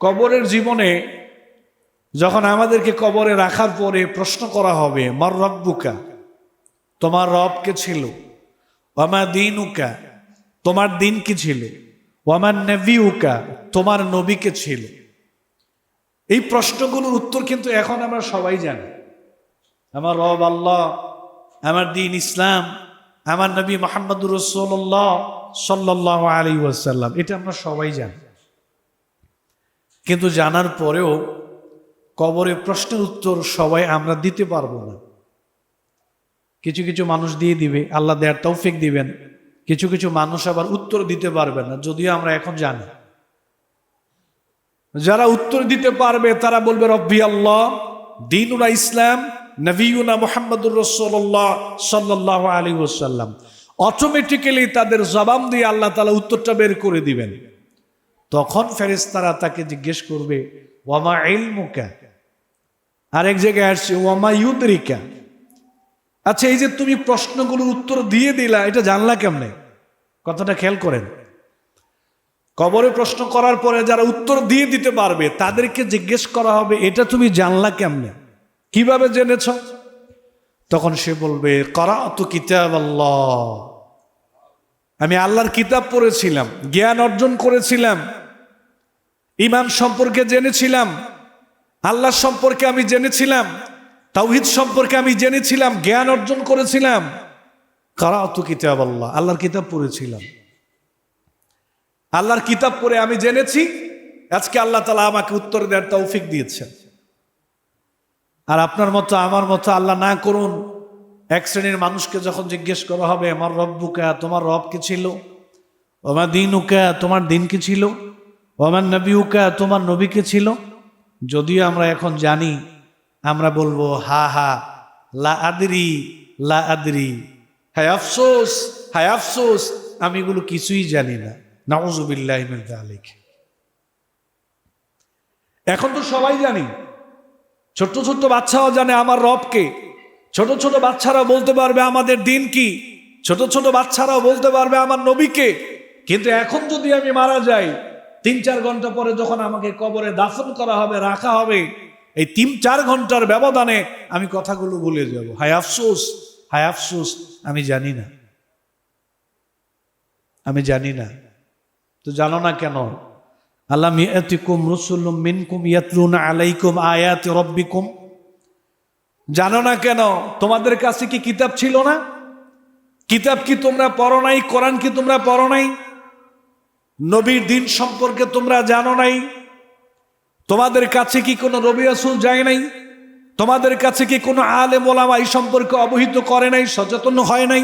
কবরের জীবনে যখন আমাদেরকে কবরে রাখার পরে প্রশ্ন করা হবে, মার রব্বুকা? তোমার রব কে ছিল? ওমা দিন উকা তোমার দিন কি ছিল? ওমার নেভি উকা তোমার নবী কে ছিল? এই প্রশ্নগুলোর উত্তর কিন্তু এখন আমরা সবাই জানি। আমার রব আল্লাহ, আমার দিন ইসলাম, আমার নবী মোহাম্মদুর রসোল্লাহ সাল্লাহ আলী ওয়াসাল্লাম, এটা আমরা সবাই জানি। কিন্তু জানার পরেও কবরে প্রশ্নের উত্তর সবাই আমরা দিতে পারব না। কিছু কিছু মানুষ দিয়ে দিবে, আল্লাহ দেয়ার তৌফিক দিবেন। কিছু কিছু মানুষ আবার উত্তর দিতে পারবে না, যদিও আমরা এখন জানি। যারা উত্তর দিতে পারবে, তারা বলবে, রব্বি আল্লাহ দিনুনা ইসলাম, নবীনা মোহাম্মদুর রসোল্লাহ সাল্লাহ আলী ওসাল্লাম অটোমেটিক্যালি তাদের জবাব দিয়ে আল্লাহ তালা উত্তরটা বের করে দিবেন। তখন ফেরেস্তারা তাকে জিজ্ঞেস করবে, ওয়ামা ইলমুকা? আরেক জায়গায় আসছে, ওয়ামা ইউদরিকা? আচ্ছা এই যে তুমি প্রশ্নগুলোর উত্তর দিয়ে দিলা, এটা জানলা কেমনে? কথাটা খেয়াল করেন। কবরে প্রশ্ন করার পরে যারা উত্তর দিয়ে দিতে পারবে, তাদেরকে জিজ্ঞেস করা হবে, এটা তুমি জানলা কেমনে? কীভাবে জেনেছ? তখন সে বলবে করা অত কিতাব আল্লাহ আমি আল্লাহর কিতাব পড়েছিলাম, জ্ঞান অর্জন করেছিলাম। ইমান সম্পর্কে জেনেছিলাম, আল্লাহ সম্পর্কে আমি জেনেছিলাম, তাওহিদ সম্পর্কে আমি জেনেছিলাম, জ্ঞান অর্জন করেছিলাম। কারা অত কিতাব আল্লাহ আল্লাহর কিতাব পড়েছিলাম। আল্লাহর কিতাব পড়ে আমি জেনেছি, আজকে আল্লাহ তালা আমাকে উত্তর দেওয়ার তৌফিক দিয়েছেন। আর আপনার মতো, আমার মতো আল্লাহ না করুন, এক শ্রেণির মানুষকে যখন জিজ্ঞেস করা হবে, আমার রব্বুকা তোমার রব কি ছিল? ওমার দিন উকা তোমার দিন কি ছিল? ওমার নবী উকা তোমার নবীকে ছিল? যদিও আমরা এখন জানি, আমরা বলব, হা হা, লা আদরি লা আদরি। হায় আফসোস হায় আফসোস, আমি এগুলো কিছুই জানি না। নাউজুবিল্লাহ আলিক এখন তো সবাই জানি, ছোট্ট ছোট্ট বাচ্চাও জানে আমার রবকে। ছোট ছোট বাচ্চারা বলতে পারবে আমাদের দিন কি। ছোট ছোট বাচ্চারাও বলতে পারবে আমার নবীকে। কিন্তু এখন যদি আমি মারা যাই তিন চার ঘণ্টা পরে যখন আমাকে কবরে দাফন করা হবে, রাখা হবে, এই তিন চার ঘণ্টার ব্যবধানে আমি কথাগুলো ভুলে যাব। হায় আফসোস হায় আফসোস, আমি জানি না। আমি জানি না। তো জানো না কেন? আল্লাহ মিয়াতিকুম রসুল্লুম মিনকুম ইয়াতলুন আলাইকুম আয়াত রব্বিকুম। জানো না কেন? তোমাদের কাছে কি কিতাব ছিল না? কিতাব কি তোমরা পড়ো নাই? কোরআন কি তোমরা পড়ো নাই? নবীর দিন সম্পর্কে তোমরা জানো নাই। তোমাদের কাছে কি কোনো রবি রাসুল যায় নাই? তোমাদের কাছে কি কোনো আলে মোলামা এই সম্পর্কে অবহিত করে নাই, সচেতন হয় নাই?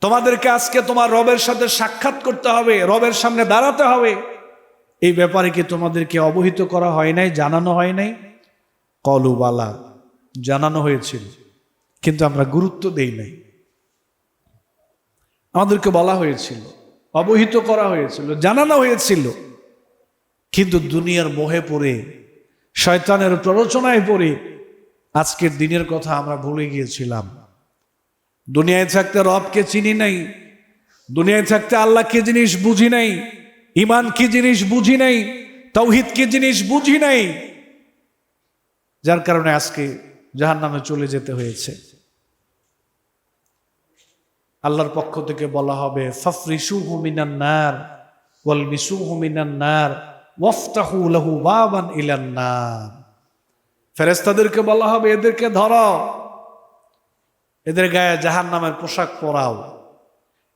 তোমাদেরকে আজকে তোমার রবের সাথে সাক্ষাৎ করতে হবে, রবের সামনে দাঁড়াতে হবে। এই ব্যাপারে কি তোমাদেরকে অবহিত করা হয় নাই, জানানো হয় নাই? কলুবালা জানানো হয়েছিল, কিন্তু আমরা গুরুত্ব দেই নাই। আমাদেরকে বলা হয়েছিল অবহিত করা হয়েছিল, জানানো হয়েছিল। কিন্তু দুনিয়ার মোহে পড়ে, শয়তানের প্ররোচনায় পড়ে, আজকের দিনের কথা আমরা ভুলে গিয়েছিলাম। দুনিয়ায় থাকতে রবকে চিনি নাই, দুনিয়ায় থাকতে আল্লাহ কি জিনিস বুঝি নাই ইমান কি জিনিস বুঝি নাই, তৌহিদ কি জিনিস বুঝি নাই, যার কারণে আজকে জাহান নামে চলে যেতে হয়েছে। আল্লাহর পক্ষ থেকে বলা হবে ফফরিসু হুমিনান্নার ওয়াল মিসু হুমিনান্নার ওয়ফতাহু লাহু বাবান ইলান্নার ফেরেস্তাদেরকে বলা হবে, এদেরকে ধরো, এদের গায়ে জাহান নামের পোশাক পরাও,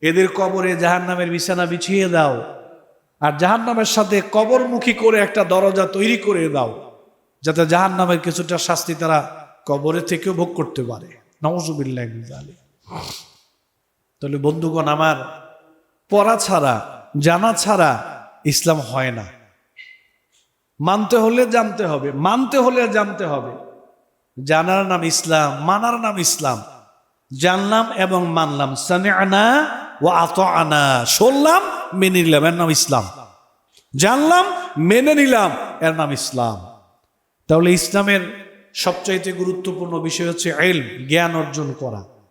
এদের কবরে জাহান নামের বিছানা বিছিয়ে দাও, আর জাহান নামের সাথে কবরমুখী করে একটা দরজা তৈরি করে দাও, যাতে জাহান নামের কিছুটা শাস্তি তারা কবরে থেকেও ভোগ করতে পারে। নওয়াজুবিল্লাহ তাহলে বন্ধুগণ, আমার পড়া ছাড়া, জানা ছাড়া ইসলাম হয় না। মানতে হলে জানতে হবে, মানতে হলে জানতে হবে। জানার নাম ইসলাম, মানার নাম ইসলাম। জানলাম এবং মানলাম। সানে আনা ও আত আনা শুনলাম, মেনে নিলাম, এর নাম ইসলাম। জানলাম, মেনে নিলাম, এর নাম ইসলাম। তাহলে ইসলামের সবচাইতে গুরুত্বপূর্ণ বিষয় হচ্ছে এল জ্ঞান অর্জন করা।